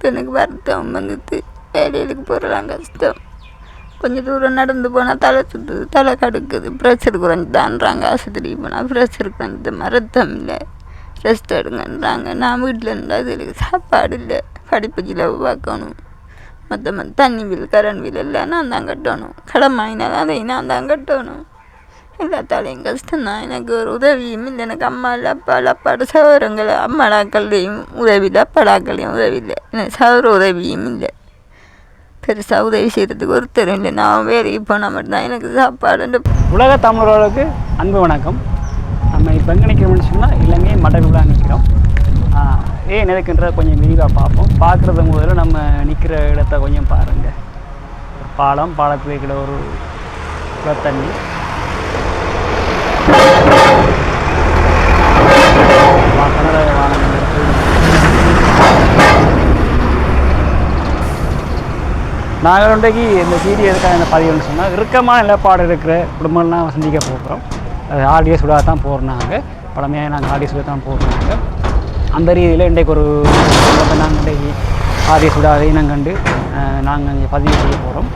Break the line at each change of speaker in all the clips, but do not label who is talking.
பார்த்து எனக்கு வருத்தம் வந்துட்டு வேலைகளுக்கு போகிறலாம் கஷ்டம். கொஞ்சம் தூரம் நடந்து போனால் தலை சுற்றுது தலை கடுக்குது. ப்ரெஷர் குறைஞ்சிதான்றாங்க ஆஸ்பத்திரிக்கு போனால் ப்ரெஷர் குறைஞ்சது. மரத்தம் இல்லை. ரெஸ்ட் எடுங்கன்றாங்க. நான் வீட்டில் இருந்தால் எனக்கு சாப்பாடு இல்லை. படிப்பு செலவு பார்க்கணும் மொத்தமாக தண்ணி பில் கரண்ட் பில் எல்லாம் நான் தான் கட்டணும். கடன் வாங்கினாலும் அதை நான் தான் கட்டணும். எல்லாத்தாலையும் கஷ்டம்தான் எனக்கு ஒரு உதவியும் இல்லை. எனக்கு அம்மா இல்லை அப்பா இல்லை அப்பாட சகோதரங்கள் அம்மாடாக்கள்லேயும் உதவி இல்லை அப்பாடாக்கள்லேயும் உதவி இல்லை எனக்கு சகோதர உதவியும் இல்லை பெருசாக உதவி செய்கிறதுக்கு ஒருத்தரும் இல்லை நான் வேலைக்கு போனால் மட்டும்தான் எனக்கு சாப்பாடு
உலக தமிழர்களுக்கு அன்பு வணக்கம். நம்ம இப்போ எங்கே நிற்கிறோம்னு சொன்னால் இலங்கை மடகுலாக நிற்கிறோம் ஏன் எதுக்குன்றத கொஞ்சம் விரிவாக பார்ப்போம். பார்க்குறது முதல்ல நம்ம நிற்கிற இடத்த கொஞ்சம் பாருங்கள் பாலம் பாலத்துக்கு ஒரு தண்ணி நாங்கள் இன்றைக்கு இந்த சீடி எதுக்காக என்ன பதிவுன்னு சொன்னால் இறுக்கமான நிலப்பாடு இருக்கிற குடும்பம்லாம் சந்திக்க போகிறோம். அது ஆடியோ சுடாக தான் போடுறாங்க. பழமையாக நாங்கள் ஆடியோ விட தான் போடுறாங்க. அந்த ரீதியில் இன்றைக்கு ஒரு குடும்பத்தை நாங்கள் இன்றைக்கு ஆடியோ இனம் கண்டு நாங்கள் இங்கே பதிவு செய்ய போகிறோம்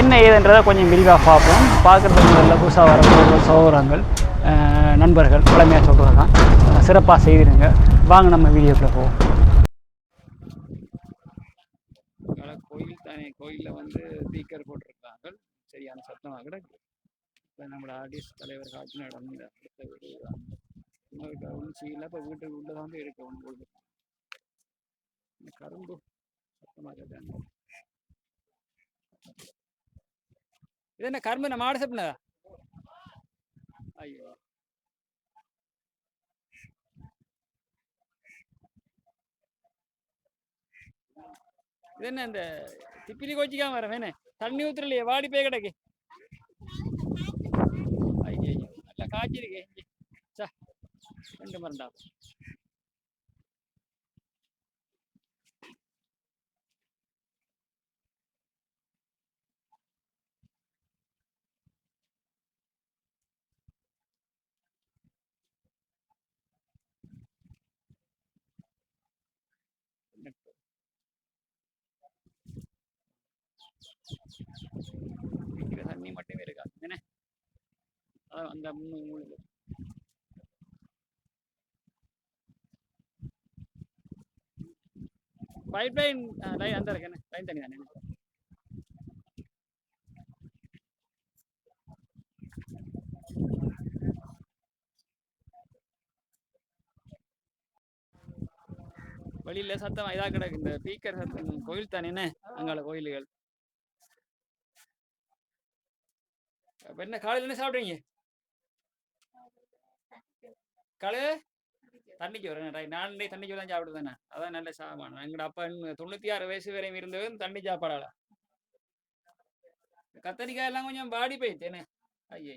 என்ன ஏதுன்றதை கொஞ்சம் விரிவாக பார்ப்போம். பார்க்குறதுக்கு நல்ல புதுசாக வர சோகரங்கள். நண்பர்கள் பழமையாக சொல்கிறது தான் சிறப்பாக செய்திருங்க. வாங்க நம்ம வீடியோக்குள்ளே போவோம். கோயில் தானே கோயிலில் வந்து ஸ்பீக்கர் போட்டிருக்காங்க. சரியான சத்தமாக கிடக்கு இப்போ நம்மளோட ஆர்டிஸ்ட் தலைவர் காட்சி நடந்த அடுத்த வீடு இன்னொரு ஒன்றும் செய்யல இப்போ வீட்டுக்கு உள்ளே தான் இருக்க ஒன்று போது இந்த கரும்பு சத்தமாக இது என்ன கரும்பு? நம்ம மாடு சாப்பிட்டதா இது என்ன இந்த திப்பிலி கோச்சிக்காம வர வேணே. தண்ணி ஊத்துறலையே வாடி போய் கிடக்கு. ஐயோ நல்லா காய்ச்சிருக்கு. சா ரெண்டு மரண்டா குடிக்கிற தண்ணி மட்டுமே இருக்கா என்ன அந்த மூணு மூணு பைப் லைன் லைன் அந்த இருக்கு என்ன? லைன் தண்ணி தானே? வெளியில சத்தம் இதா கிடக்கு. இந்த ஸ்பீக்கர் சத்தம் கோயில் தானே என்ன? அங்கால கோயில்கள். அப்ப என்ன காலையில என்ன சாப்பிடுறீங்க காலையில? தண்ணிக்கு வரேன் நான் இன்னைக்கு தண்ணிக்கு தான் சாப்பிடுவேன் அதான் நல்ல சாமான். எங்கட அப்பா தொண்ணூத்தி ஆறு வயசு வரையும் இருந்தவன் தண்ணி சாப்பாடால. கத்தரிக்காய் எல்லாம் கொஞ்சம் பாடி போயிட்டேனே ஐயோ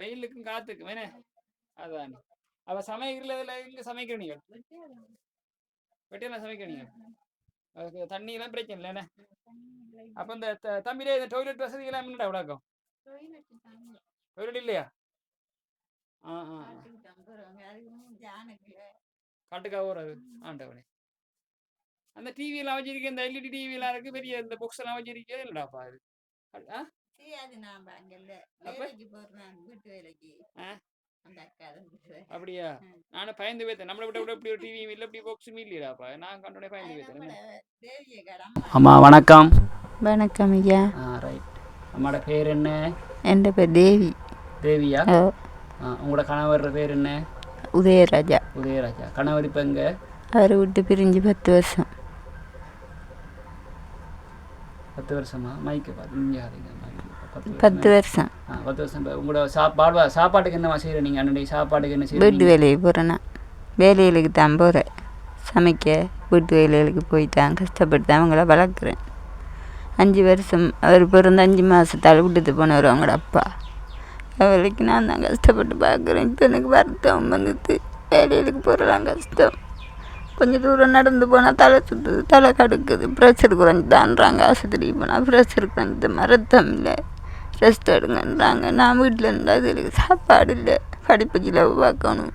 வெயிலுக்கும் காத்துக்கும். என்ன? அதான். அவ சமைக்கிறதுல எங்க சமைக்கிறீங்க வெட்டியெல்லாம் சமைக்கிறீங்க? தண்ணி எல்லாம் பிரச்சனை இல்லை. என்ன? அப்ப இந்த தம்பிலே இந்த டாய்லெட் வசதி எல்லாம் என்னடா விடாக்கும் டாய்லெட் இல்லையா? ஆ ஆ. காட்டுக்கா ஆண்டவனே. அந்த டிவி எல்லாம் வச்சிருக்க இந்த எல்இடி டிவி எல்லாம் இருக்கு. பெரிய இந்த புக்ஸ் எல்லாம் வச்சிருக்கே. இல்லடாப்பா அது? அப்படியா? நானும் பயந்து போய்த்தேன் நம்மளை விட விட இப்படி ஒரு டிவியும் இல்லை இப்படி புக்ஸும் இல்லையாப்பா நான் கண்டோடனே பயந்து போய்த்தேன் அம்மா வணக்கம்.
வணக்கம் ஐயா.
ஆ ரைட் அம்மாட பேர் என்ன?
என் பேர் தேவி.
தேவியா? ஆ, உங்களோட கணவர் பேர் என்ன?
உதயராஜா.
உதயராஜா. கணவர் இப்போ எங்க?
அவர் விட்டு பிரிஞ்சு பத்து வருஷம்.
பத்து வருஷமா? மைக்கு பார்த்து இங்கே ஆகுதுங்க மைக்கு பத்து வருஷம். ஆ பத்து வருஷம். இப்போ உங்களோட சாப்பாடு சாப்பாட்டுக்கு என்னவா செய்கிற நீங்கள் அன்றைய சாப்பாட்டுக்கு என்ன
வீட்டு
செய்கிறீங்க
வேலைக்கு போகிறேன்னா வேலைகளுக்கு தான் போகிறேன் சமைக்க வீட்டு வேலைகளுக்கு போய் தான் கஷ்டப்பட்டு தான் அவங்கள வளர்க்குறேன். அஞ்சு வருஷம் அவர் பிறந்த அஞ்சு மாதத்தால் விட்டுட்டு போனவர் அவங்களோட அப்பா. அவளுக்கு நான் தான் கஷ்டப்பட்டு பார்க்குறேன். இப்போ எனக்கு வருத்தம் வந்துட்டு வேலைகளுக்கு போகிறலாம் கஷ்டம். கொஞ்சம் தூரம் நடந்து போனால் தலை சுற்றுது தலை கடுக்குது. ப்ரெஷர் குறைஞ்சிதான்றாங்க ஆஸ்பத்திரிக்கு போனால் ப்ரெஷர் குறைஞ்சது. மரத்தம் இல்லை. ரெஸ்ட் எடுங்கன்றாங்க. நான் வீட்டில் இருந்தால் எனக்கு சாப்பாடு இல்லை. படிப்பு செலவு பார்க்கணும்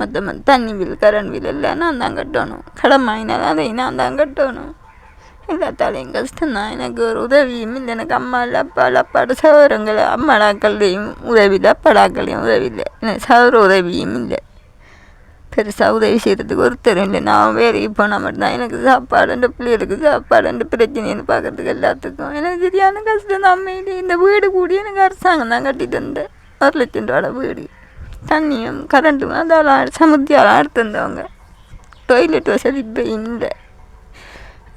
மொத்தமாக தண்ணி பில் கரண்ட் பில் எல்லாம் நான் தான் கட்டணும். கடன் அதை நான் தான் கட்டணும். எங்கள் எல்லாத்தாலையும் கஷ்டம்தான் எனக்கு ஒரு உதவியும் இல்லை. எனக்கு அம்மா இல்லை அப்பா இல்லை அப்பாட சகோதரங்கள் அம்மாடாக்கள்லையும் உதவி இல்லை அப்பாடாக்கள்லையும் உதவி இல்லை. எனக்கு சகோதர உதவியும் இல்லை பெருசாக உதவி செய்கிறதுக்கு ஒருத்தரும் இல்லை நான் வேலைக்கு போனால் மட்டும்தான் எனக்கு சாப்பாடுன்ற பிள்ளைகளுக்கு சாப்பாடுன்ற பிரச்சனைன்னு பார்க்குறதுக்கு எல்லாத்துக்கும் எனக்கு சரியான கஷ்டம். தான் அம்மையிலே இந்த வீடு கூடி எனக்கு அரசாங்கம் தான் கட்டிட்டு வந்தேன் ஒரு லட்சம் ரூபாட வீடு. தண்ணியும் கரண்ட்டும் அதெல்லாம் சமுத்தியாலாம் எடுத்து வந்தவங்க டாய்லெட் வசதி இப்போ இல்லை.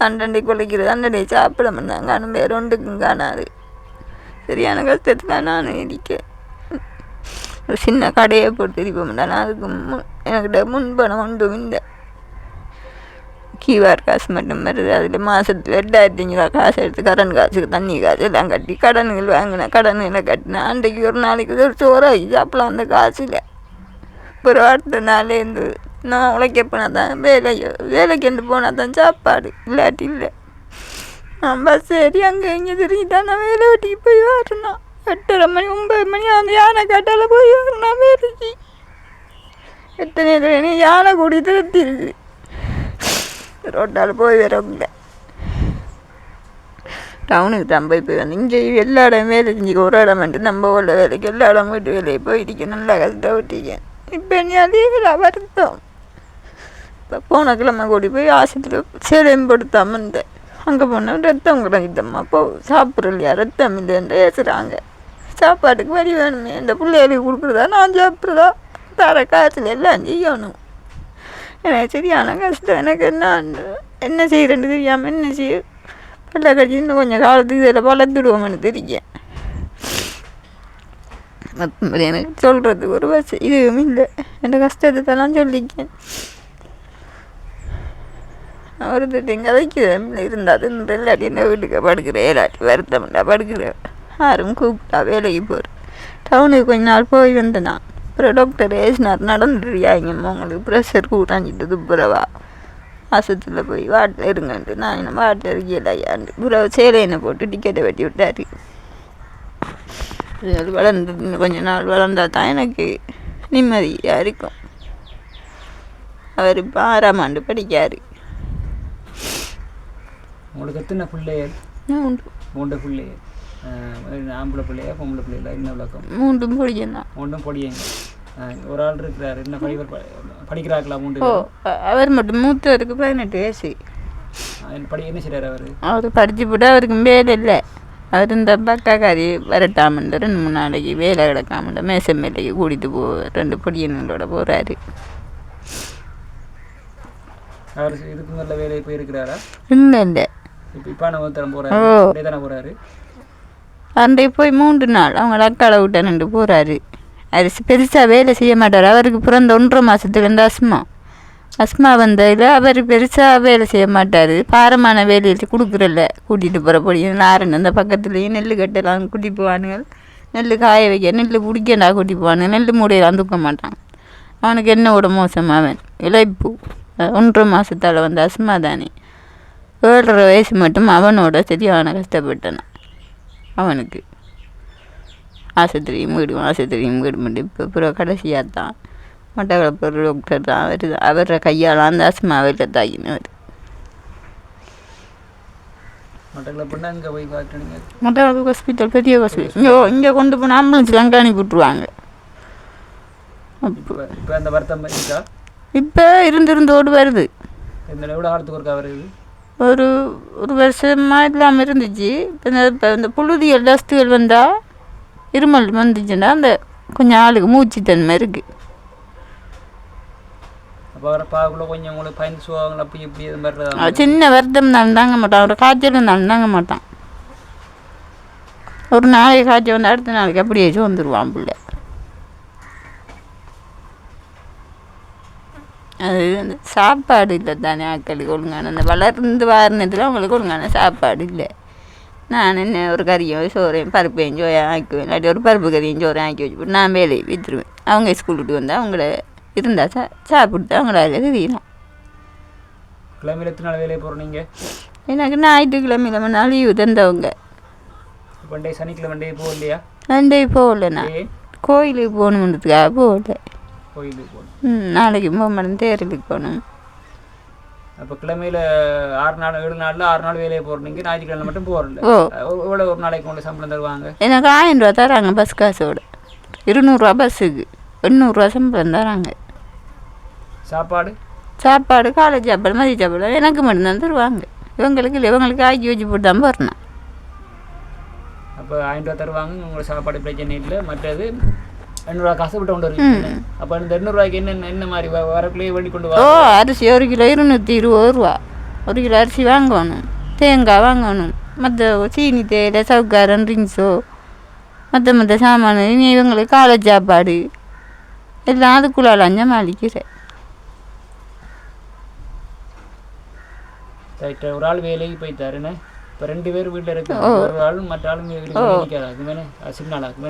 அண்டண்டை குலைக்கிறது அண்டண்டை சாப்பிட மாட்டாங்க ஆனால் வேற ஒன்றுக்கும் காணாது. சரியான கஷ்டத்துக்காக நான் இருக்கேன் ஒரு சின்ன கடையை போட்டு திருப்ப மாட்டேன் அதுக்கு முன் என்கிட்ட முன்பணம் ஒன்றும் இல்லை. கியூஆர் காசு மட்டும் வருது. அதில் மாதத்துக்கு ரெண்டாயிரத்தி அஞ்சூறுவா காசு எடுத்து கரண்ட் காசுக்கு தண்ணி காசு எல்லாம் கட்டி கடன்கள் வாங்கினேன் கடன்களை கட்டினேன் அன்றைக்கு ஒரு நாளைக்கு ஒரு சோறாகி சாப்பிடலாம் அந்த காசில். ஒரு அடுத்த நாளேருந்து நான் உழைக்க போனால் தான் வேலை வேலைக்கு இருந்து போனால் தான் சாப்பாடு இல்லாட்டி இல்லை. நம்ம சரி அங்கே இங்கே தெரிஞ்சுட்டா நான் வேலை வெட்டிக்கு போய் வரணும். எட்டரை மணி ஒம்பது மணி அந்த யானை காட்டால போய் வரணும் வேலைக்கு. எத்தனை தடவை யானை கூடி திருத்திருக்கு. ரோட்டால் போய் வரக்குள்ள டவுனுக்கு தான் போய் போய் வந்து இங்கே எல்லா இடம் வேலை செஞ்சுக்க ஒரு இடம் மட்டும் நம்ம உள்ள வேலைக்கு எல்லா இடம் வீட்டு வேலையை போயிட்டு நல்லா கஷ்டப்பட்டிருக்கேன் இப்போ என்ன லீவில் வருத்தம் இப்போ போன கிழமை கூடி போய் ஆஸ்பத்திரி சேலையும் படுத்தாமல் இருந்தேன் அங்கே போனால் ரத்தம் குறைஞ்சிட்டம்மா அப்போ சாப்பிட்றலையா ரத்தம் இல்லைன்னு பேசுகிறாங்க சாப்பாட்டுக்கு வரி வேணுமே? இந்த பிள்ளைகளுக்கு கொடுக்குறதா? நான் சாப்பிட்றதா? தர காய்ச்சல் எல்லாம் செய்யணும். எனக்கு சரியான கஷ்டம். எனக்கு என்ன என்ன செய்கிறேன்னு தெரியாமல் என்ன செய்ய? பிள்ளை கட்சி இன்னும் கொஞ்சம் காலத்துக்கு இதில் வளர்த்துடுவோம்னு தெரியும் மற்றபடி எனக்கு சொல்கிறதுக்கு ஒரு வசதி இதுவும் இல்லை. என் கஷ்டத்தை தான் சொல்லிக்கேன். அவர் திட்டிங்க வைக்கிறேன் இருந்தால் இந்த இல்லாட்டி என்ன வீட்டுக்கு படுக்கிறேன் இல்லாட்டி வருத்தம்டா படுக்கிறேன் யாரும் கூப்பிட்டா வேலைக்கு போகிறேன் டவுனுக்கு கொஞ்ச நாள் போய் வந்தேன். நான் அப்புறம் டாக்டர் ஏசினார் நடந்துருயாங்கம்மா உங்களுக்கு ப்ரெஷர் கூட்டாஞ்சிட்டு துப்புரவா? மாசத்தில் போய் வாட்டில் இருங்கன்ட்டு நான் என்ன வாட்டில் இருக்கலையாண்டு புறவு சேலையினை போட்டு டிக்கெட்டை வெட்டி விட்டாரு. அது வளர்ந்து கொஞ்ச நாள் வளர்ந்தா தான் எனக்கு நிம்மதியாக இருக்கும். அவர் இப்போ ஆறாம் ஆண்டு படிக்காரு.
உங்களுக்கு எத்தனை பிள்ளைகள்?
மூன்று.
பிள்ளைகள். ஆம்பளை பிள்ளையா பொம்பளை பிள்ளைகளா என்ன விளக்கம்?
மூன்றும் படிக்கணும்
ஒன்றும் பொடியங்க ஒரு ஆள் இருக்கிறார் என்ன படிவர் படிக்கிறார்களா மூன்று
அவர் மட்டும் மூத்தவருக்கு பதினெட்டு வயசு.
படி என்ன செய்கிறார் அவர்?
அவர் படித்து போட்டு அவருக்கு வேலை இல்லை. அவர் இந்த பக்காக்காரி வரட்டாமன்ற ரெண்டு மூணு நாளைக்கு வேலை கிடக்காமன்ற மேசம் வேலைக்கு கூட்டிகிட்டு போ ரெண்டு பொடியனங்களோட போகிறாரு
அவர் இதுக்கு நல்ல வேலையை போய் இருக்கிறாரா
இல்லை இல்லை.
இப்போ போகிறாரு. அப்படியே தானே போகிறாரு
அன்றைய போய் மூன்று நாள் அவங்க அக்காளை விட்ட நின்று போகிறாரு அது பெருசாக வேலை செய்ய மாட்டார். அவருக்கு பிறந்த ஒன்றரை மாதத்துலேருந்து அஸ்மா. அஸ்மா வந்ததில் அவர் பெருசாக வேலை செய்ய மாட்டார். பாரமான வேலையில் கொடுக்குறல்ல. கூட்டிகிட்டு போகிற பொடியும் நாரன் அந்த பக்கத்துலேயும் நெல் கட்டெல்லாம் கூட்டி போவானுங்க. நெல் காய வைக்க நெல் பிடிக்கண்டா கூட்டி போவானுங்க. நெல் மூடையெல்லாம் தூக்க மாட்டான். அவனுக்கு என்னோட மோசம் அவன்? இழைப்பு ஒன்றரை மாதத்தால் வந்த அஸ்மா தானே. ஏழரை வயசு மட்டும் அவனோட சரியான கஷ்டப்பட்டான். அவனுக்கு ஆஸ்பத்திரியும் வீடு ஆஸ்பத்திரியும் வீடு மட்டும். இப்போ அப்புறம் கடைசியாக தான் மட்டக்களப்பு ஒரு டாக்டர் தான். அவர் அவரை கையால் அந்த அஸ்மா வீட்டில் தாக்கினவர் மட்டக்களப்பு ஹாஸ்பிட்டல் பெரிய ஹாஸ்பிட்டல் இங்கே இங்கே கொண்டு போனால் ஆம்புலன்ஸில் அங்கே அனுப்பி விட்ருவாங்க
இப்போ இப்போ அந்த வருத்தம் இருக்கா
இப்போ இருந்திருந்தோடு வருது
இந்த வருது?
ஒரு ஒரு வருஷமாக இல்லாமல் இருந்துச்சு இந்த இப்போ இந்த புழுதிகள் டஸ்ட்டுகள் வந்தால் இருமல் வந்துச்சுன்னா அந்த கொஞ்சம் ஆளுக்கு மூச்சுத்தன்மை இருக்குது
அப்போ அவரை பார்க்கக்குள்ள கொஞ்சம் உங்களுக்கு பயந்து சுவாங்களா அப்படி இப்படி இது மாதிரி தான்
அவன் சின்ன வருத்தம் இருந்தாலும் தாங்க மாட்டான். ஒரு காய்ச்சல் இருந்தாலும் தாங்க மாட்டான். ஒரு நாளைக்கு காய்ச்சல் வந்து அடுத்த நாளைக்கு அப்படியே வந்துடுவான் பிள்ளை. அது அந்த சாப்பாடு இல்லை தானே ஆக்களுக்கு ஒழுங்கான அந்த வளர்ந்து வாரினத்தில் அவங்களுக்கு ஒழுங்கான சாப்பாடு இல்லை. நான் என்ன ஒரு கறியும் சோறையும் பருப்பையும் சோறையும் ஆக்குவேன். இல்லாட்டி ஒரு பருப்பு கறியும் சோறையும் ஆக்கி வச்சுப்போட்டு நான் வேலையை விற்றுருவேன் அவங்க ஸ்கூல் விட்டு வந்தால் அவங்கள இருந்தால் சா சாப்பிட்டு அவங்களால தெரியலாம்
கிளம்பியில் எத்தனை நாள் வேலையை போகிறோம் நீங்கள்
எனக்கு ஞாயிற்றுக்கிழமையில நாள் லீவு தந்தவங்க.
சனிக்கிழமை டே போக இல்லையா
ரெண்டே போகல நான்.
ஏ
கோயிலுக்கு போகணுன்றதுக்காக போகல.
கோயிலுக்கு போகணும்.
ம் நாளைக்கு போகணும் தேருக்கு போகணும்.
அப்போ கிழமையில ஆறு நாள் ஏழு நாளில் ஆறு நாள் வேலையை போகிறீங்க ஞாயிற்றுக்கிழமை மட்டும் போகிறல
ஓ.
எவ்வளோ ஒரு நாளைக்கு கொண்டு சம்பளம் தருவாங்க?
எனக்கு ஆயிரம் ரூபா தராங்க பஸ் காசோட. இருநூறுவா பஸ்ஸுக்கு. எண்ணூறுரூவா சம்பளம் தராங்க.
சாப்பாடு?
சாப்பாடு காலை சாப்பாடு மதிய சாப்பாடு எனக்கு மட்டும்தான் தருவாங்க. இவங்களுக்கு இல்லை இவங்களுக்கு ஆக்கி வச்சு போட்டு தான் போடணும்.
அப்போ ஆயிரம் ரூபா தருவாங்க. உங்களுக்கு சாப்பாடு பிரச்சனை இல்லை. மற்றது எண்ணூறுவா காசு விட்டு கொண்டு வருவீங்க. அப்போ இந்த எண்ணூறுவாய்க்கு என்ன என்ன மாதிரி வரக்குள்ளேயே வேண்டி கொண்டு
ஓ
வா
அரிசி ஒரு கிலோ இருநூற்றி இருபது ரூபா. ஒரு கிலோ அரிசி வாங்கணும். தேங்காய் வாங்கணும். மற்ற சீனி தேயிலை சவுக்காரன் ரிங்ஸோ மற்ற மற்ற சாமான் இவங்களுக்கு காலை சாப்பாடு. எல்லாம் அதுக்குள்ளால சமாளிக்கிறேன்
ரைட் ஒரு ஆள் வேலைக்கு போய்த்தாருண்ணே இப்போ ரெண்டு பேர் வீட்டில் இருக்காங்க ஒரு ஆளும் மற்ற ஆளும் நிற்காது மேலே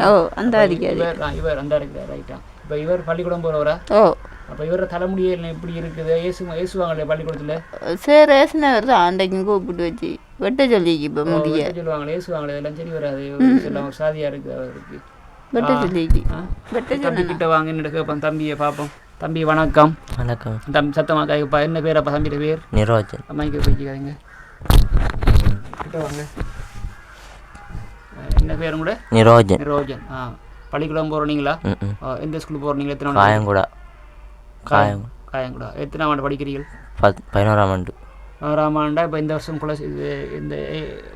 ஓ. அந்த
இவர் இவர் அந்த இருக்கிறார் ரைட்டா இப்போ இவர் பள்ளிக்கூடம் போகிறவரா
ஓ.
அப்போ இவர தலைமுடியில் எப்படி இருக்குது? ஏசு ஏசுவாங்களே பள்ளிக்கூடத்தில்?
சரி ரேசனவர் தான் அன்றைக்கும் கூப்பிட்டு வச்சு வெட்ட சொல்லிக்கு இப்போ முடிய.
சொல்லுவாங்களே ஏசுவாங்களே இதெல்லாம் சரி வராது. ஒரு எல்லாம் சாதியாக இருக்குது அவருக்கு.
வெட்ட சொல்லிக்கு.
ஆ?
வெட்ட
தம்பி கிட்ட வாங்க என்ன கேட்போம் தம்பியை பார்ப்போம். தம்பி வணக்கம்.
வணக்கம்.
தம்பி சத்தமாக என்ன பேர் அப்பா தம்பியோட பேர்?
நிரோஜன்.
அம்மாய்க்கு போய்க்காதீங்க கிட்ட வாங்க அஹ் என்ன பேரும் கூட
நிரோஜன்.
ரோஜன் ஆ பள்ளிக்கூடம் போகிறீங்களா எந்த ஸ்கூல் போகிறீங்களா எத்தனை ஆண்டு?
காயங்குடா. காயம்
காயங்குடா. எத்தனை ஆண்டு படிக்கிறீர்கள்?
பத் பதினோராம் ஆண்டு.
ஆறாம் ஆண்டா இப்போ இந்த வருஷம் ப்ளஸ் இது இந்த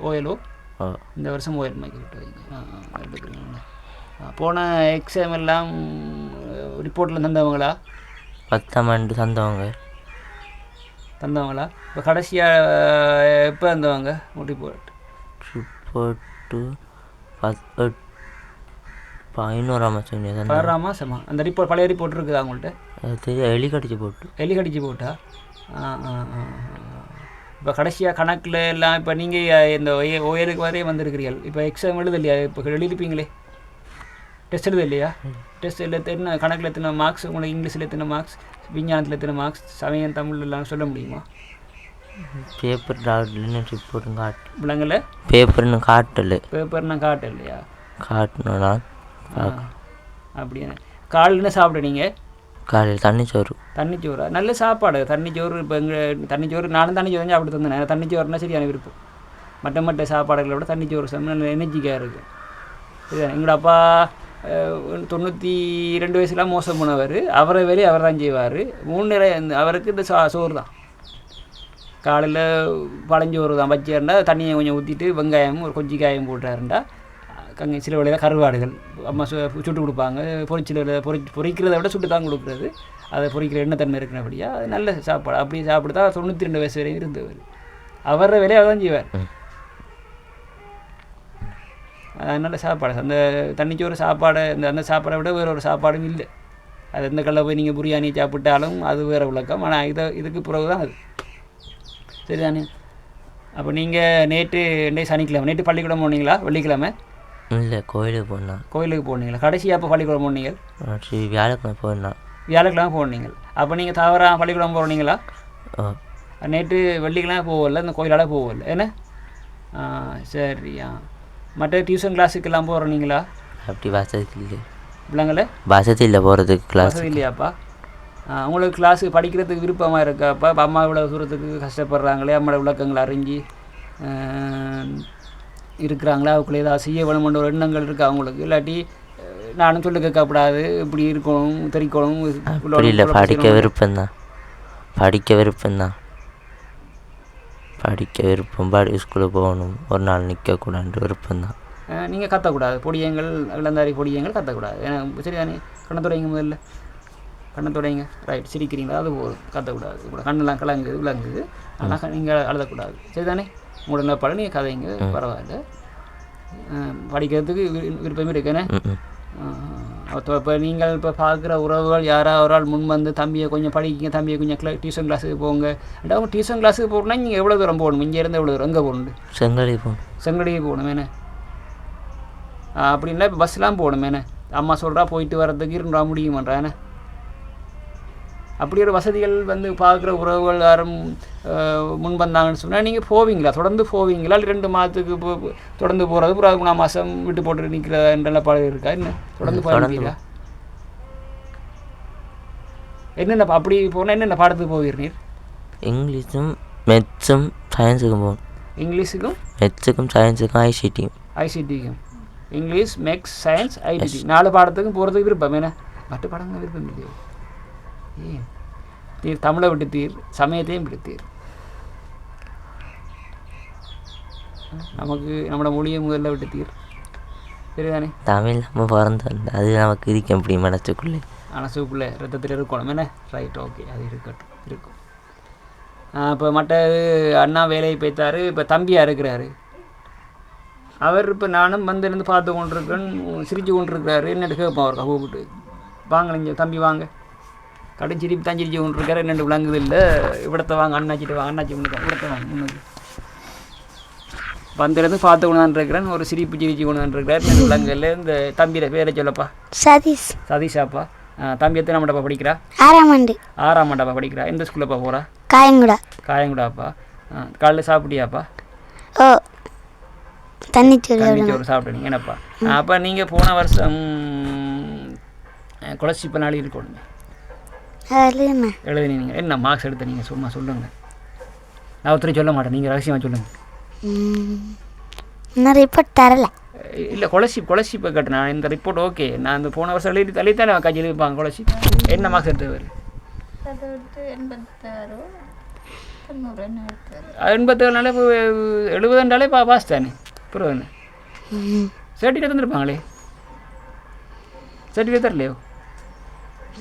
ஓஎல்ஓ?
ஓ.
இந்த வருஷம் எடுக்கிறீங்களா ஆ, போன எக்ஸாம் எல்லாம் ரிப்போர்ட்டில் தந்தவங்களா?
பத்தாம் ஆண்டு தந்தவங்க.
தந்தவங்களா? இப்போ கடைசியாக எப்போ தந்தவங்க? ரிப்போர்ட்
ரிப்போர்ட்டு பத் எட் பதினோராம் மாதம்
பதினாறாம் மாதமா அந்த ரிப்போர்ட் பழைய ரிப்போர்ட் இருக்குதா
தெரியும் எலி கடிச்சு போட்டு.
எலி கடிச்சு போட்டா? ஆ ஆ ஆ இப்போ கடைசியாக கணக்கில் எல்லாம் இப்போ நீங்கள் இந்த ஓயலுக்கு வரையே வந்திருக்கிறீர்கள். இப்போ எக்ஸாம் எழுதலையா? இப்போ எழுதிருப்பீங்களே? டெஸ்ட் எழுத இல்லையா டெஸ்ட் எழுத எத்தனை கணக்கில் எத்தனை மார்க்ஸ் உங்களுக்கு இங்கிலீஷில் எத்தனை மார்க்ஸ் விஞ்ஞானத்தில் எத்தனை மார்க்ஸ் சமயம் தமிழ் எல்லாம் சொல்ல முடியுமா?
பேப்பர் டாக்டர்னு ரிப்போர்ட்டும் காட்டு.
விலங்கில்
பேப்பர்னு காட்டல.
பேப்பர் நான் காட்ட இல்லையா
காட்டணும் நான்
அப்படின்னு காலையில் சாப்பிட நீங்கள்
காலையில் தண்ணி சோறு
தண்ணி சோறா நல்ல சாப்பாடு. தண்ணி சோறு இப்போ எங்கே தண்ணி சோறு நானும் தண்ணி சோறு அப்படி தந்தேன் தண்ணி சோறுனா சரியான விருப்பம். மற்ற மற்ற சாப்பாடுகளை விட தண்ணி சோறு சாப்பிட்டா நல்ல எனர்ஜிக்காக இருக்குது இதுதான் எங்களோட அப்பா தொண்ணூற்றி ரெண்டு வயசுலாம் மோசம் போனவர் அவரை வேலையை அவர் தான் செய்வார். மூணு நிலை இந்த அவருக்கு இந்த சா சோறு தான் காலையில் பழஞ்சோறு தான். வச்சிருந்தா தண்ணியை கொஞ்சம் ஊற்றிட்டு வெங்காயம் ஒரு கொஞ்சி காயம் போட்டாருண்டா கங்க சில வழியில் கருவாடுகள். அம்மா சு சுட்டு கொடுப்பாங்க. பொரிச்சில பொரி பொரிக்கிறத விட சுட்டு தான் கொடுக்குறது. அதை பொறிக்கிற எண்ணெய் தன்மை இருக்கிறபடியா அது நல்ல சாப்பாடு. அப்படி சாப்பிட்டு தான் தொண்ணூற்றி ரெண்டு வயசு வரையும் இருந்தவர். அவர வேலையை அவர் தான் செய்வார் நல்ல சாப்பாடு. அந்த தண்ணிச்சோறு சாப்பாடை இந்த அந்த சாப்பாடை விட வேற ஒரு சாப்பாடும் இல்லை. அது எந்த கல்ல போய் நீங்கள் பிரியாணி சாப்பிட்டாலும் அது வேறு விளக்கம் ஆனால் இதை இதுக்கு பிறகு தான் அது. சரிதானே? அப்போ நீங்கள் நேற்று நேற்று சனிக்கிழமை நேற்று பள்ளிக்கூடம் போனீங்களா? வெள்ளிக்கிழமை?
இல்லை கோயிலுக்கு போனான்.
கோயிலுக்கு போனீங்களா? கடைசியாக அப்போ பள்ளிக்கூடம் போனீங்க?
சரி வியாழக்கிழமை போனான்
வியாழக்கிழமை போனீங்க. அப்போ நீங்கள் தவறாக பள்ளிக்கூடம் போனீங்களா? நேற்று வெள்ளிக்கிழமை போகல இந்த கோயிலால் போகல. என்ன? ஆ சரியா. மற்ற டியூஷன் கிளாஸுக்கெல்லாம் போகிறீங்களா
அப்படி வசதி இல்லை
பிள்ளைங்கள
வசதி இல்லை போகிறதுக்கு கிளாஸ்
இல்லையாப்பா? உங்களுக்கு கிளாஸு படிக்கிறதுக்கு விருப்பமாக இருக்காப்பா? அம்மா இவ்வளோ தூரத்துக்கு கஷ்டப்படுறாங்களே அம்மாவோட விளக்கங்களை அறிஞ்சு இருக்கிறாங்களா? அவங்களுக்குள்ள ஏதாவது செய்ய வேணுமென்ற ஒரு எண்ணங்கள் இருக்கா அவங்களுக்கு? இல்லாட்டி நானும் சொல்லி கேட்கக்கூடாது இப்படி இருக்கணும் தெரிக்கணும்
இல்லை படிக்க விருப்பம்தான். படிக்க விருப்பம்தான். படிக்க விருப்பம் படி ஸ்கூலுக்கு போகணும். ஒரு நாள் நிற்கக்கூடாது விருப்பம்தான்.
நீங்கள் கத்தக்கூடாது. பொடியங்கள் இளந்தாரி பொடியங்கள் கத்தக்கூடாது. ஏன்னா சரிதானே? கண்ணை தொடங்க முதல்ல. கண்ணை தொடங்க ரைட் சிரிக்கிறீங்களா? அது போதும். கத்தக்கூடாது. கூட கண்ணெல்லாம் கலங்குது விளங்குது ஆனால் நீங்கள் அழுதக்கூடாது. சரிதானே? உங்களோட நிலப்பாடு நீங்கள் கதைங்க. பரவாயில்ல. படிக்கிறதுக்கு விருப்பம் அப்போ இப்போ நீங்கள் இப்போ பார்க்குற உறவுகள் யாராவது ஒரு ஆள் முன் வந்து தம்பியை கொஞ்சம் படிக்கிங்க தம்பியை கொஞ்சம் கிளா டியூஷன் கிளாஸுக்கு போங்க. அவங்க டியூஷன் கிளாஸுக்கு போகணுன்னா நீங்கள் எவ்வளோ தூரம் போகணும்? இங்கே இருந்து எவ்வளோ தூரம்? எங்கே போகணும்
செங்கலி போகணும்.
செங்கடியே போகணும் என்ன? அப்படின்னா இப்போ பஸ்லாம் போகணும் என்ன? அம்மா சொல்கிறா போயிட்டு வர்றதுக்கு இருந்தா முடியுமான்றா என்ன? அப்படி ஒரு வசதிகள் வந்து பார்க்குற உறவுகள் யாரும் முன் வந்தாங்கன்னு சொன்னால் நீங்கள் போவீங்களா? தொடர்ந்து போவீங்களா? ரெண்டு மாதத்துக்கு போ தொடர்ந்து போகிறது அப்புறம் மூணாம் மாதம் விட்டு போட்டு நிற்கிற நிலப்பாடு இருக்கா? என்ன? தொடர்ந்து போவீங்களா என்னென்ன அப்படி போனால் என்னென்ன பாடத்துக்கு போவீர்
இங்கிலீஷும் மெத்ஸும் சயின்ஸுக்கும் போகணும்
இங்கிலீஷுக்கும்?
மெத்ஸுக்கும் சயின்ஸுக்கும் ஐசிடியும்
ஐசிடிக்கும். English maths science ICT. நாலு பாடத்துக்கும் போகிறதுக்கு விருப்பம். என்ன? மற்ற பாடங்கள் விருப்பம் இல்லையோ? தீர். தமிழை விட்டு தீர் சமயத்தையும் விட்டு தீர். நமக்கு நம்மளோட மொழியை முதல்ல விட்டு தீர். சரிதானே?
தமிழ் நம்ம பிறந்து வந்த அது நமக்கு இருக்க முடியும் மனசுக்குள்ளே?
மனசுக்குள்ளே ரத்தத்தில் இருக்கணும். என்ன? ரைட் ஓகே அது இருக்கட்டும். இருக்கும். இப்போ மற்ற அண்ணா வேலையை போய்த்தாரு. இப்போ தம்பியாக இருக்கிறாரு. அவர் இப்போ நானும் வந்து இருந்து பார்த்து கொண்டிருக்கேன் சிரிச்சு கொண்டிருக்கிறாரு. என்னட்டு கேட்போம் அவர் கூப்பிட்டு வாங்க இங்கே தம்பி வாங்க. கடும் சிரிப்பு தான் சிரிச்சு கொண்டிருக்காரு. என்னென்று விளங்குது இல்லை. இவிடத்தை வாங்க அண்ணாச்சிட்டு வாங்க அண்ணாச்சி முன்னுக்கு இவிடத்தை வாங்க முன்னுக்கு வந்திருந்து பார்த்து கொண்டு இருக்கிறேன் ஒரு சிரிப்பு சிரிச்சு கொண்டு இருக்கிறார் என்னென்று விளங்குதில்ல இந்த தம்பியில் பேரை சொல்லப்பா.
சதீஷ்.
சதீஷாப்பா தம்பி எத்தனை மண்டப்பா படிக்கிறா?
ஆறாம் ஆண்டு.
ஆறாம் மண்டப்பா படிக்கிறா. எந்த ஸ்கூல்லப்பா போகிறா
காயங்குடா.
காயங்குடாப்பா காலைல சாப்பிட்டியாப்பா
ஓ தண்ணிச்சோறு
தண்ணிச்சோறு சாப்பிட்டீங்க என்னப்பா? அப்போ நீங்கள் போன வருஷம் குலசிப்ப நாள் இருக்கணுமே. எழுதினீங்க என்ன மார்க்ஸ் எடுத்த நீங்கள் சும்மா சொல்லுங்கள் நான் ஒருத்தரையும் சொல்ல மாட்டேன். நீங்கள் ரகசியமாக சொல்லுங்கள்
ரிப்போர்ட் தரல.
இல்லை கொலசிப் கொலசிப்பை கட்டினேன் இந்த ரிப்போர்ட் ஓகே நான் இந்த போன வருஷம் எழுதி தள்ளி தானே காட்சி எழுதிப்பாங்க கொலசிப் என்ன மார்க்ஸ் எடுத்தவர் எண்பத்தேழுனாலே இப்போ எழுபதுன்றாலே பா பாஸ் தானே.
ம்,
சர்டிஃபிகேட் தந்துருப்பாங்களே? சர்டிஃபிகேட் தரலையோ?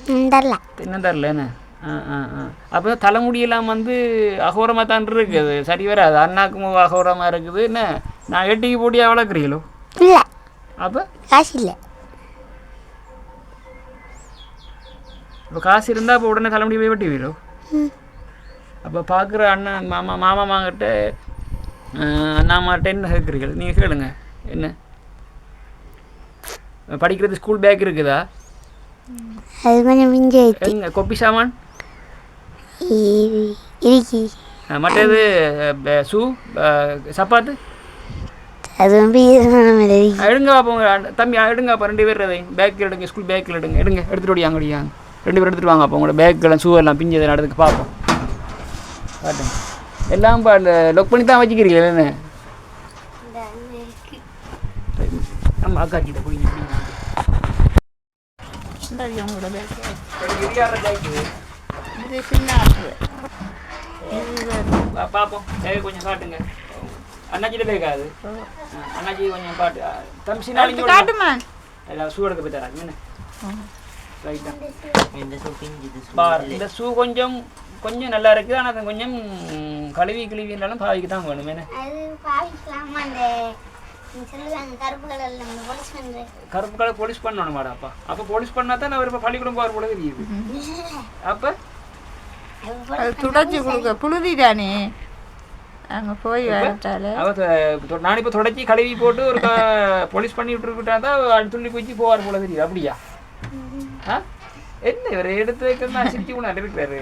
ம், தரல
இன்னும் தரல என்ன ஆ ஆ ஆ அப்போ தலைமுடியெல்லாம் வந்து அகோரமாக தான் இருக்குது சரி வராது அண்ணாக்கும் அகோரமாக இருக்குது என்ன நான் எட்டிக்கு போட்டியாக வளர்க்குறீங்களோ
இல்லை
அப்போ
காசு இல்லை
இப்போ காசு இருந்தால் அப்போ உடனே தலைமுடி போய் வெட்டுவீரோ
ம்,
அப்போ பார்க்குற அண்ணன் மாமா மாமா மாங்கிட்ட அண்ணாமாட்ட என்ன கேட்குறீங்க நீங்கள் கேளுங்க என்ன படிக்கிறது ஸ்கூல் பேக் இருக்குதா
அது கொஞ்சம் மிஞ்சி வைத்து
எங்க? கொப்பி சாமான்?
இருக்கி.
அஹ் மற்றது அஹ், சப்பாத்து?
அது வந்து ஈரமான மாதிரி இருக்கு.
அஹ், எடுங்க அப்போ தம்பி அஹ், எடுங்க அப்போ ரெண்டு பேர் அதை பேக்கில் எடுங்க ஸ்கூல் பேக்கில் எடுங்க. எடுங்க எடுத்துகிட்டு ஓடியாங்க ஓடியாங்க ரெண்டு பேர் எடுத்துகிட்டு வாங்க அப்போ உங்களோட பேக்கெல்லாம் ஷூ எல்லாம் பிஞ்சதை நடந்துக்கு பார்ப்போம் காட்டுங்க எல்லாம் இப்போ லொக் பண்ணி தான் வச்சுக்கிறீங்களா என்ன நம்ம அக்கா கிட்ட பிடிங்க பிடிங்க
இந்த
இது
சின்ன ஆட்டு
பார்ப்போம் பேக கொஞ்சம் காட்டுங்க அண்ணாச்சிட்ட பேக்காது அண்ணாச்சி கொஞ்சம் பாட்டு அஹ், தம்பி
காட்டுமா
எல்லாம் ஷூ எடுக்க போய் தராங்க என்ன ரைட்டா
இந்த ஷூ
இந்த ஷூ கொஞ்சம் கொஞ்சம் நல்லா இருக்குது ஆனால் அது கொஞ்சம் கழுவி கிழுவினாலும் பாவிக்கு தான் வேணும் என்ன
கருப்பு
கலர் போலீஸ் பண்ணணும் மாடாப்பா அப்போ. போலீஸ் பண்ணா தான் அவர் இப்போ பள்ளிக்கூடம் போகிற போல தெரியுது. அப்போ?
துடைச்சி கொடுக்க. புழுதி தானே அங்கே போய் வரட்டால
அவ நான் இப்போ தொடச்சி கழுவி போட்டு ஒரு போலீஸ் பண்ணி விட்டுருக்கிட்டா தான் துள்ளி குச்சி போவார் போல தெரியுது. அப்படியா? என்ன இவர் எடுத்து வைக்கிறது சிரிச்சு கொண்டு இருக்கிறாரு?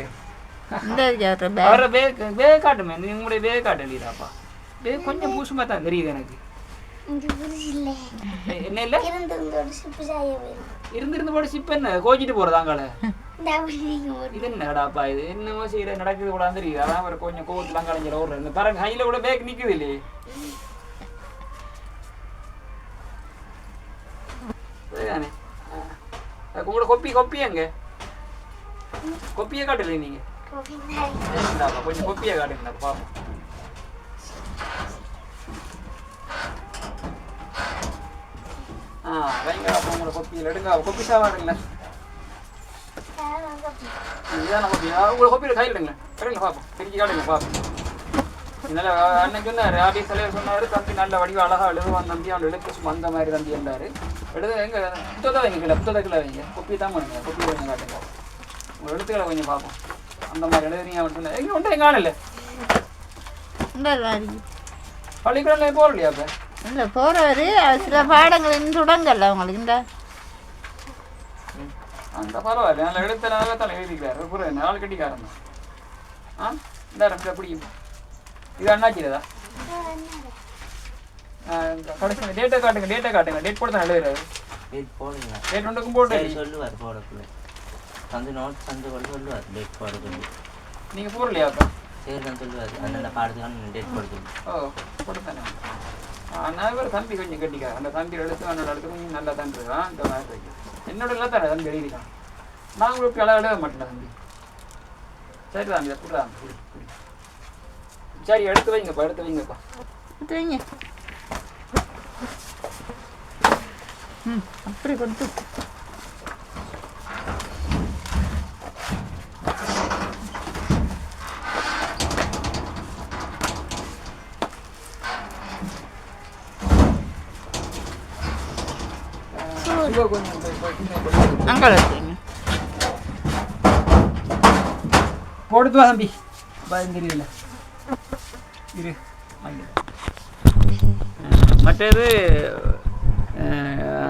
அவரை வே வே காட்டுமே. உங்களுடைய வே காட்டு இல்லையாப்பா வே கொஞ்சம் பூசுமா தான் தெரியுது எனக்கு
இங்க புரிஞ்சு இல்லை
எ- என்ன இல்லை?
இருந்து இருந்து ஒரு சிப்பு சாய போயிடும்
இருந்து இருந்து போட்டு சிப்ப என்ன? கோச்சிட்டு
போட்டு
இது என்னடாப்பா இது? என்னமோ செய்யற நடக்குது கூட தெரியுது. அதான் ஒரு கொஞ்சம் கோவத்துலாம் கலைஞர் ஓடுற இந்த பாருங்க கையில கூட பேக் நிக்குது இல்லையே. உங்களோட கொப்பி கொப்பி எங்க? கொப்பியை காட்டல நீங்க?
பின்னாடி
இந்தாப்பா, கொஞ்சம் கொப்பியை காட்டுங்க பாப்போம். வைங்க அப்போ உங்களோட கொப்பியில் எடுங்க கொப்பி சாவாடுங்களேன் இதுதான் நம்ம கொப்பி. உங்களை கொப்பியில் கையில் எடுங்க எடுங்க பார்ப்போம். பிரிச்சு காட்டுங்க பார்ப்போம். இதனால அன்னைக்கு சொன்னார் ஆபீஸ் தலைவர் சொன்னார் தம்பி நல்ல வடிவ அழகா எழுதுவான் தம்பி அவன் எழுத்து சும்மா அந்த மாதிரி தம்பி இருந்தார் எழுத எங்க புத்தகத்தை வைங்க கீழே புத்தகத்தில் வைங்க. கொப்பி தான் பண்ணுங்க கொப்பி காட்டுங்க. உங்கள் எழுத்துக்களை கொஞ்சம் பார்ப்போம். அந்த மாதிரி எழுதுறீங்க அவன் சொன்னார். எங்கே ஒன்றும் எங்கே காணல
இந்த வாரி.
பள்ளிக்கூடம்ல போகலையா அப்போ?
இல்லை போகிறவர் சில பாடங்கள் இன்னும் தொடங்கல அவங்களுக்கு இந்த?
அந்த பரவாயில்ல. நல்ல நல்லா தான் எழுதிக்கிறாரு புரிய நாலு கட்டிக்காரன் தான் ஆ? இந்த ரெண்டு பிடிக்கும்? இது அண்ணாச்சிரதா கடைசி டேட்டை காட்டுங்க டேட்டை காட்டுங்க. டேட் போட்டு தான் எழுதுறாரு.
இது போடுங்க.
டேட் ஒன்றுக்கும் போட்டு
சொல்லுவார் போடக்குள்ள. வந்து நோட் வந்து கொண்டு சொல்லுவார். டேட் போட சொல்லி
நீங்கள் போகலையா அப்போ?
சரி தான் சொல்லுவார். அண்ணன் பாடத்துக்கான டேட் போட சொல்லி
ஓ கொடுத்தானே நான் ஒரு தம்பி கொஞ்சம் கட்டிக்கா அந்த தம்பி எடுத்து என்னோட எடுத்து கொஞ்சம் நல்லா தான் இருக்கான் இந்த மாதிரி இருக்கு. என்னோட எல்லாம் தான் தம்பி எழுதிக்கான் நான் உங்களுக்கு அளவு எழுத மாட்டேன் தம்பி. சரி தம்பி இதை கொடுறா குடி குடி. சரி எடுத்து வைங்கப்பா எடுத்து வைங்கப்பா.
எடுத்து வைங்க. ம் அப்படி கொடுத்து
சிவா கொஞ்சம் இந்த- இந்த சின்ன பொடி.
அங்கே வச்சுங்க
போடுத்து வா தம்பி பயம் தெரியல இரு மற்றது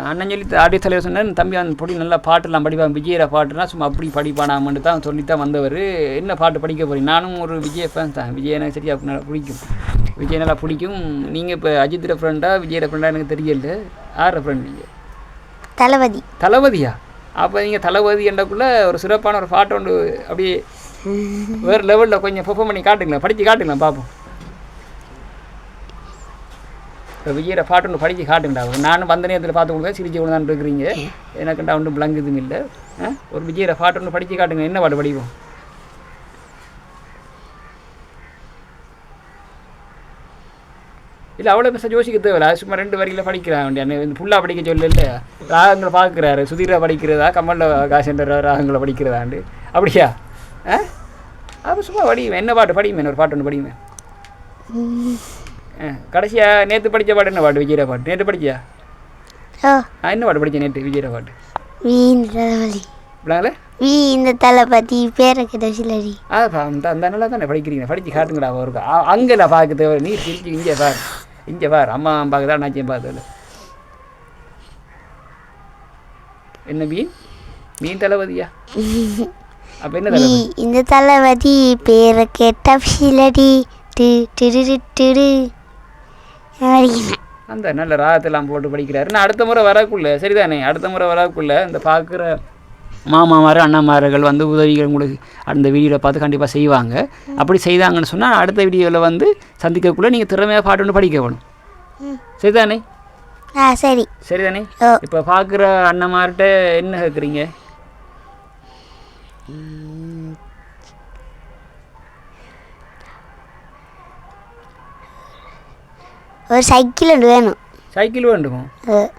அண்ணன் சொல்லி ஆடியோ தலைவர் சொன்னார் தம்பி அந்த பொடி நல்லா பாட்டுலாம் படிப்பான் விஜயோட பாட்டுனா சும்மா அப்படி படிப்பானாமன்ட்டு தான் சொல்லி தான் வந்தவர். என்ன பாட்டு படிக்க போறீங்க? நானும் ஒரு விஜய் ஃபேன் தான். விஜய் எனக்கு சரியா நல்லா பிடிக்கும். விஜய் நல்லா பிடிக்கும். நீங்கள் இப்போ அஜித் ஃப்ரெண்டா விஜயோட ஃப்ரெண்டா எனக்கு தெரியல. யார் ஃப்ரெண்ட் நீங்கள்
தளபதி.
தளபதியா? அப்போ நீங்கள் தளபதி என்றக்குள்ள ஒரு சிறப்பான ஒரு பாட்டு ஒன்று அப்படியே வேறு லெவலில் கொஞ்சம் பெர்ஃபார்ம் பண்ணி காட்டுங்களேன். படித்து காட்டுங்களேன் பார்ப்போம் இப்போ விஜயோட பாட்டு ஒன்று படித்து காட்டுங்கடா. நானும் வந்த நேரத்தில் பார்த்து கொடுத்தேன் சிரிச்சு கொண்டு தான் இருக்கிறீங்க. எனக்குண்டா ஒன்றும் பிளங்கு இதுவும் இல்லை? ஒரு விஜயோட பாட்டு ஒன்று படித்து காட்டுங்க. என்ன பாட்டு படிப்போம்? இல்லை அவ்வளோ பெருசாக யோசிக்க தேவையில்ல. சும்மா ரெண்டு வரியில் படிக்கிறான் வேண்டிய ஃபுல்லாக படிக்க சொல்ல இல்லை ராகங்களை பார்க்குறாரு சுதீரா படிக்கிறதா கமல்ல காசன்ற ராகங்களை படிக்கிறதாண்டு அப்படியா? ஆ? அப்போ சும்மா படியுமே என்ன பாட்டு படியுமே ஒரு பாட்டு ஒன்று படியுமே? ஆ கடைசியாக நேற்று படித்த பாட்டு என்ன பாட்டு விஜயரா பாட்டு? நேற்று படிச்சியா? ஆ. என்ன பாட்டு படித்தேன் நேற்று விஜயரா பாட்டு?
வி இந்த தளபதி பேரை கிட்ட சிலடி
ஆ பா- அந்த நல்லா தானே படிக்கிறீங்க. படித்து காட்டுங்கடா அவருக்கு. அங்கே நான் பார்க்க தேவை நீ சிரிச்சு இங்கே பார். இங்கே பார் அம்மா பார்க்குதா நாச்சியம் பார்த்ததில்ல என்ன மீன்? மீன் தளபதியா? அப்போ என்ன தளபதி?
இந்த தளபதி பேரை கேட்ட சிலடி டிடு
அந்த நல்ல ராகத்தெல்லாம் போட்டு படிக்கிறாரு. நான் அடுத்த முறை வரக்குள்ள சரிதானே? அடுத்த முறை வரக்குள்ள இந்த பார்க்குற மாமாமார் அண்ணாமார்கள் வந்து உதவிகள் உங்களுக்கு அந்த வீடியோவில் பார்த்து கண்டிப்பாக செய்வாங்க. அப்படி செய்தாங்கன்னு சொன்னால் அடுத்த வீடியோவில் வந்து சந்திக்கக்குள்ளே நீங்கள் திறமையாக பாட்டு ஒன்று படிக்க வேணும். சரிதானே?
ஆ சரி.
சரிதானே? இப்போ பார்க்குற அண்ணன்மார்கிட்ட என்ன கேட்குறீங்க
ஒரு சைக்கிள் வேணும்.
சைக்கிள் வேண்டுமோ?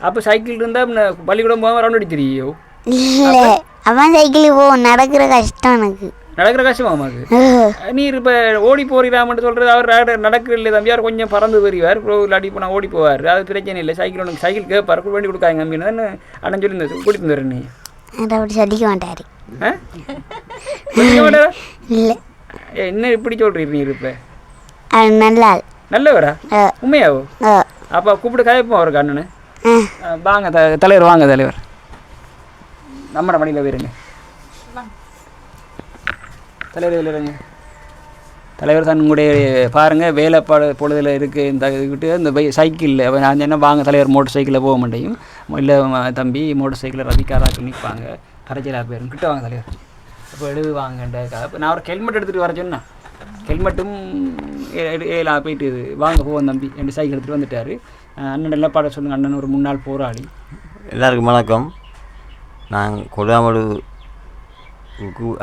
அப்போ சைக்கிள் இருந்தால் பள்ளிக்கூடம் போகாமல் ரவுண்ட் அடிச்சிருக்கியோ
இல்லை. அவன் சைக்கிள் போ நடக்கிற கஷ்டம் எனக்கு.
நடக்கிற கஷ்டமா அம்மாக்கு
ஓ,
நீர் இப்போ ஓடி போறீராமன்ட்டு சொல்கிறது அவர் நட- நடக்கிற இல்லை தம்பியார் கொஞ்சம் பறந்து வருவார் ப்ரோ இல்லாட்டி ஓடி போவார். அது பிரச்சனை இல்லை. சைக்கிள் உனக்கு சைக்கிள் கேட்பார் வண்டி கொடுக்காங்க அப்படின்னு தானே அண்ணன் சொல்லி கூட்டிட்டு வந்துடுறேன் நீ.
அப்படி சொல்லிக்க மாட்டார்? இல்லை.
என்ன இப்படி சொல்கிறீர் இப்போ?
அவன் நல்ல
நல்லவரா? உண்மையாவோ? அப்போ கூப்பிட்டு கதைப்போம் அவருக்கு அண்ணனு. வாங்க தலைவர் வாங்க தலைவர். நம்ம மடியில் போயிருங்க தலைவர் இதில் இருங்க. தலைவர் தான் உங்களுடைய பாருங்கள் வேலைப்பாடு பொழுதில் இருக்குது இந்த இதுக்கிட்டு இந்த பை சைக்கிளில் நான் என்ன வாங்க தலைவர் மோட்டர் சைக்கிளில் போக மாட்டேயும். இல்லை தம்பி மோட்டர் சைக்கிளில் ரவிக்காராக்கு நிற்பாங்க கரைச்சலாக போயிடும் கிட்ட வாங்க தலைவர். அப்போ எழுது வாங்கண்டக்கா இப்போ நான் ஒரு ஹெல்மெட் எடுத்துகிட்டு வர சொன்னேன் ஹெல்மெட்டும் ஏலா போயிட்டு இது வாங்க போவோம் தம்பி ரெண்டு சைக்கிள் எடுத்துகிட்டு வந்துட்டார். அண்ணன் எல்லாம் பாட சொல்லுங்கள் அண்ணன் ஒரு முன்னாள் போராளி.
எல்லாருக்கும் வணக்கம். நான் கொடாமடு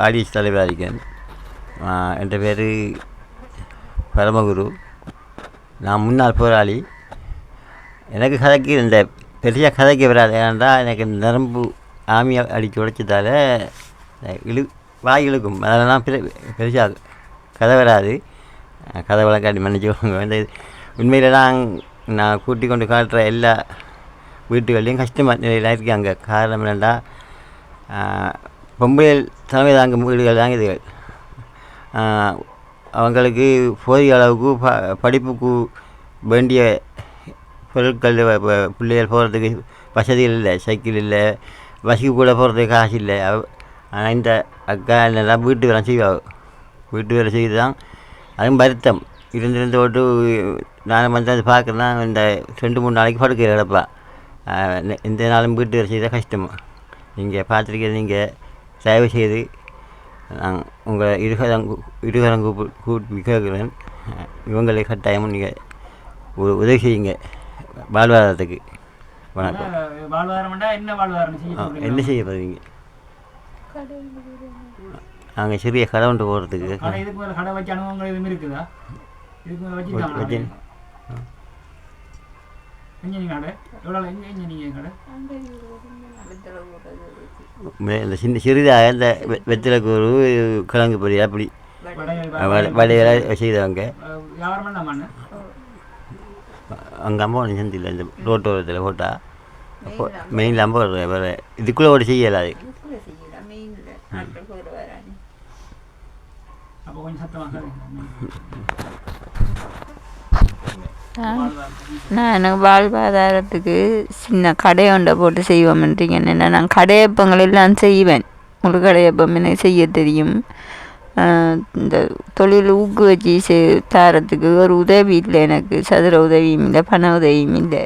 ஆடிஎஸ் தலைவராக இருக்கேன் என் பேர் பரமகுரு. நான் முன்னாள் போராளி. எனக்கு கதைக்கு இந்த பெரிய கதைக்கு வராது. ஏன்னா எனக்கு இந்த நரம்பு ஆமியை அடித்து உடைச்சதால இழு வாய் இழுக்கும். அதெல்லாம் பெரிய பெருசாக கதை வராது. கதை வழக்காட்டி மன்னிச்சு இந்த உண்மையில் தான் நான் கூட்டி கொண்டு காட்டுற எல்லா வீட்டுகள்லையும் கஷ்டமாக நிலையில் இருக்காங்க காரணம் என்னென்னா பொம்பளை தலைமை தாங்கும் வீடுகள் தான் இதுகள். அவங்களுக்கு போதிய அளவுக்கு ப படிப்புக்கு வேண்டிய பொருட்கள் பிள்ளைகள் போகிறதுக்கு வசதிகள் இல்லை சைக்கிள் இல்லை பஸ்ஸுக்கு கூட போகிறதுக்கு காசு இல்லை. ஆனால் இந்த அக்கா என்னெல்லாம் வீட்டு வேலை செய்வாள் வீட்டு வேலை செய்து தான் அதுவும் வருத்தம். இருந்திருந்து போட்டு நான் வந்து அது பார்க்குறேன்னா இந்த ரெண்டு மூணு நாளைக்கு படுக்கையில் கிடப்பா. எந்த நாளும் வீட்டு வேலை செய்தால் கஷ்டம். நீங்கள் பார்த்துருக்கீங்க நீங்கள் தயவு செய்து நான் உங்களை இருகரங்கு இருகரங்கு கூட்டி கேட்குறேன் இவங்களை கட்டாயமும் நீங்கள் ஒரு உதவி செய்யுங்க. வாழ்வாதாரத்துக்கு. வணக்கம்.
என்ன
செய்ய போகிறீங்க நாங்கள் சிறிய கடை ஒன்று போகிறதுக்கு
இன்ஜினியரிங் கடை எவ்வளோ எங்கே இன்ஜினியரிங் கடை
மே- இந்த சின்ன சிறிதாக இந்த வெ- வெற்றிலை கூறு கிழங்கு பொடி அப்படி
வடை
வடையெல்லாம் செய்தவங்க அங்கே அம்மா ஒன்று செஞ்சில்ல இந்த ரோட்டோரத்தில் போட்டா அப்போ மெயினில் வருவேன் வேறு இதுக்குள்ளே ஒரு செய்யலாது
அப்போ கொஞ்சம் சத்தமாக
நான் எனக்கு வாழ்வாதாரத்துக்கு சின்ன கடை ஒன்றை போட்டு செய்வோம்ன்றீங்க. என்ன நான் கடையப்பங்கள் எல்லாம் செய்வேன். முழு கடையப்பம் எனக்கு செய்ய தெரியும். இந்த தொழில் ஊக்குவிச்சு செய் தரத்துக்கு ஒரு உதவி இல்லை எனக்கு. சதுர உதவியும் இல்லை பண உதவியும் இல்லை.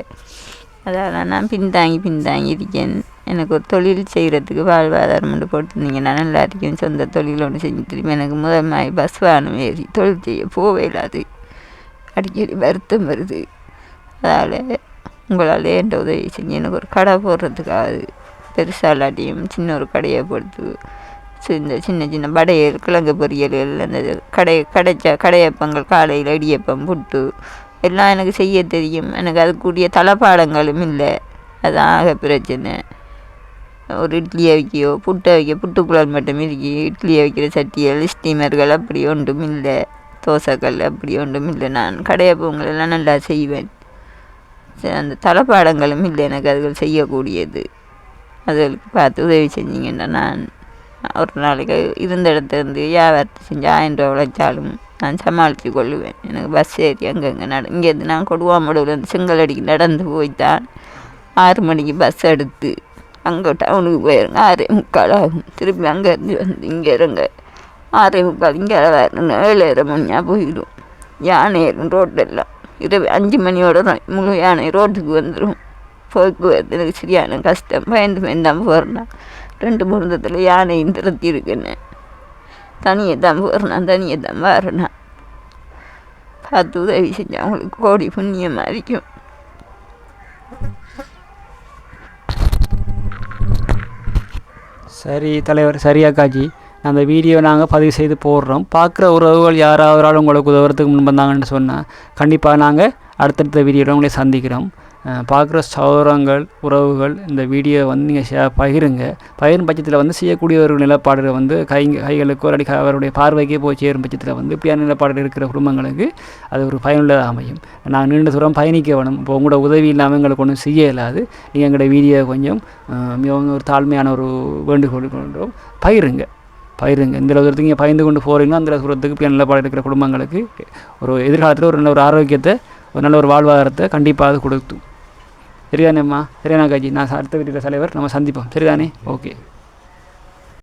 அதனால் நான் பின்தாங்கி பின்தாங்கி இருக்கேன். எனக்கு ஒரு தொழில் செய்கிறதுக்கு வாழ்வாதாரம் ஒன்று போட்டிருந்தீங்கன்னா நல்லா இருக்கேன் சொந்த தொழில் ஒன்று செஞ்சு திரும்பி எனக்கு முதல் மாதிரி பஸ் வாகனம் ஏறி தொழில் செய்ய போவே இல்லாது. அடிக்கடி வருத்தம் வருது. அதால் உங்களால் என்ற உதவி செஞ்சு எனக்கு ஒரு கடை போடுறதுக்காது பெருசாக இல்லாட்டியும் சின்ன ஒரு கடையை போட்டு இந்த சின்ன சின்ன வடையல் கிழங்கு பொரியல் அந்த கடை கடைச்ச கடையப்பங்கள் காலையில் இடியப்பம் புட்டு எல்லாம் எனக்கு செய்ய தெரியும். எனக்கு அதுக்குரிய தளபாடங்களும் இல்லை. அதான் ஆக பிரச்சனை. ஒரு இட்லியை வைக்கியோ புட்டை வைக்க புட்டுக்குழல் மட்டும் இருக்கி இட்லியை வைக்கிற சட்டிகள் ஸ்டீமர்கள் அப்படி ஒன்றும் இல்லை. தோசைக்கல் அப்படி ஒன்றும் இல்லை. நான் கடையப்பங்களெல்லாம் நல்லா செய்வேன். அந்த தளபாடங்களும் இல்லை எனக்கு அதுகள் செய்யக்கூடியது. அதுகளுக்கு பார்த்து உதவி செஞ்சீங்கன்னா நான் ஒரு நாளைக்கு இருந்த இடத்துலேருந்து வியாபாரத்தை செஞ்சு ஆயிரம் ரூபா உழைச்சாலும் நான் சமாளித்து கொள்ளுவேன். எனக்கு பஸ் ஏறி அங்கங்கே நட இங்கேருந்து நான் கொடுவாமடுவிலேருந்து செங்கல் அடிக்கு நடந்து போய்த்தான் ஆறு மணிக்கு பஸ் எடுத்து அங்கே டவுனுக்கு போயிருங்க. ஆறே முக்கால் ஆகும். திருப்பி அங்கேருந்து வந்து இங்கே இருங்க. ஆறே இங்கே ஏழரை மணியாக போயிடும். யானை ஏறும் ரோட்டெல்லாம். இரவு அஞ்சு மணியோட தான் முழு யானை ரோட்டுக்கு வந்துடும் போக்குவரத்து எனக்கு சரியான கஷ்டம். பயந்து பயந்தாமல் போகிறேன் ரெண்டு முருந்தத்தில் யானையும் திரத்தி இருக்குன்னு. தனியை தான் போகிறேன் தனியை தான் வரேன் பார்த்து உதவி செஞ்சு அவங்களுக்கு கோடி புண்ணியமாக இருக்கும்
சரி தலைவர் சரியா காஜி? அந்த வீடியோ நாங்கள் பதிவு செய்து போடுறோம். பார்க்குற உறவுகள் யாராவது உங்களுக்கு உதவுறதுக்கு முன் வந்தாங்கன்னு சொன்னால் கண்டிப்பாக நாங்கள் அடுத்தடுத்த வீடியோவில் உங்களை சந்திக்கிறோம். பார்க்குற சௌரங்கள் உறவுகள் இந்த வீடியோ வந்து நீங்கள் ஷே பகிருங்க. பகிரும் பட்சத்தில் வந்து செய்யக்கூடிய ஒரு நிலப்பாடுகள் வந்து கை கைகளுக்கோ ஒரு அடி அவருடைய பார்வைக்கே போய் சேரும் பட்சத்தில் வந்து இப்படியான நிலப்பாடு இருக்கிற குடும்பங்களுக்கு அது ஒரு பயனுள்ளதாக அமையும். நாங்கள் நீண்ட தூரம் பயணிக்க வேணும். இப்போ உங்களோட உதவி இல்லாமல் எங்களுக்கு ஒன்றும் செய்ய இயலாது. நீங்கள் எங்களோட வீடியோ கொஞ்சம் மிகவும் ஒரு தாழ்மையான ஒரு வேண்டுகோள் கொண்டோம். பகிருங்க. பயிருங்க இந்த தூரத்துக்கு நீங்கள் பயந்து கொண்டு போகிறீங்களோ அந்த தூரத்துக்கு இப்போ நிலப்பாடு இருக்கிற குடும்பங்களுக்கு ஒரு எதிர்காலத்தில் ஒரு நல்ல ஒரு ஆரோக்கியத்தை ஒரு நல்ல ஒரு வாழ்வாதாரத்தை கண்டிப்பாக அது கொடுத்தும் சரிதானேம்மா சரியானா காஜி நான் அடுத்த வீட்டில் தலைவர். நம்ம சந்திப்போம். சரிதானே? ஓகே.